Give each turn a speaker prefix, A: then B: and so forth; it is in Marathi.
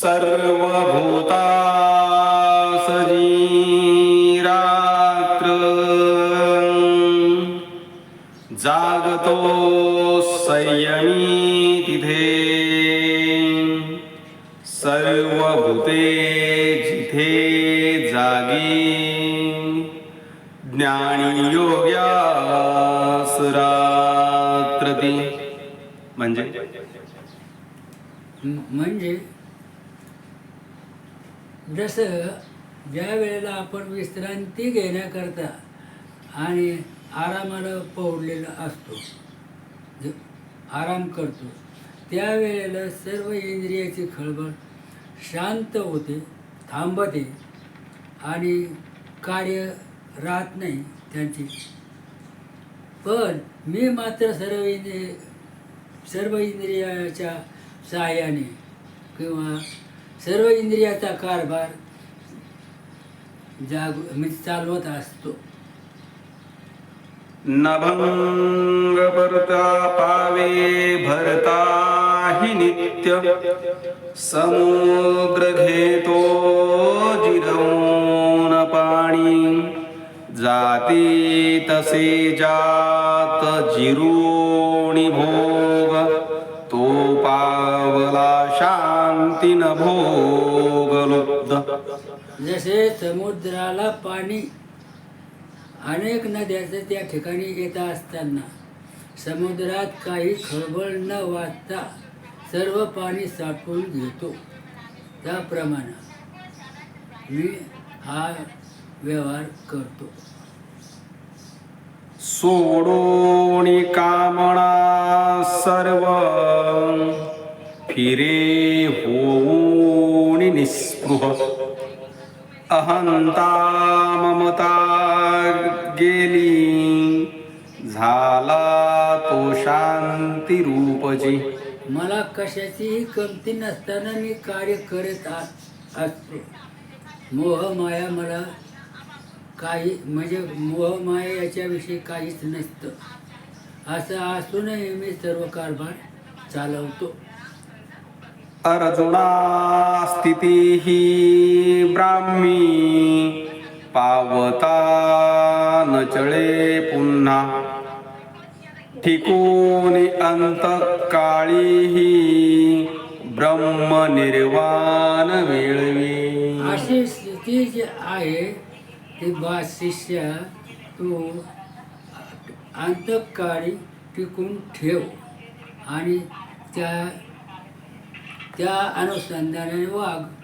A: सर्वभूतासजी रात्र जागतो संयमी तिथे सर्वभूते जिथे जागी। ज्ञानी योग्यास रात्रती म्हणजे?
B: म- म्हणजे? जसं ज्या वेळेला आपण विश्रांती घेण्याकरता आणि आरामाला पडलेला असतो ज- आराम करतो त्यावेळेला सर्व इंद्रियाची खळबळ शांत होते थांबते आणि कार्य राहत नाही त्यांची. पण मी मात्र सर्व इंद्रिय सर्व इंद्रियाच्या सहाय्याने किंवा सर्व इंद्रियाचा कारभार जाग मी म्हणजे चालवत असतो.
A: नभंग परता पावे भरता हि नित्य। समुद्र घेतो जिरवून पाणी जाती तसे जात जिरुणी भो।
B: जसे समुद्राला पाणी अनेक नद्याचं त्या ठिकाणी येत असताना समुद्रात काही खळबळ न वाचता सर्व पाणी साठवून घेतो. त्याप्रमाणे मी हा व्यवहार करतो.
A: सोडून कामना सर्व फिरे होऊन निस्पृह. अहंता ममता गेली झाला तो शांती रूपजी
B: मला कशाचीही कमती नसताना मी कार्य करत आ- असतो. मोह माया मला काही म्हणजे मोह माया याच्याविषयी काहीच नसतं. असं असूनही मी सर्व कारभार चालवतो.
A: अर्जुना स्थिती ही ब्राह्मी पावता न चळे पुन्हा। ठिकून अंत काळीही ब्रह्म निर्वाण मिळवी
B: अशी स्थिती जी आहे ती बा शिष्य तू अंतकाळी टिकून ठेव आणि त्या त्या अनुसंधानाने वाघ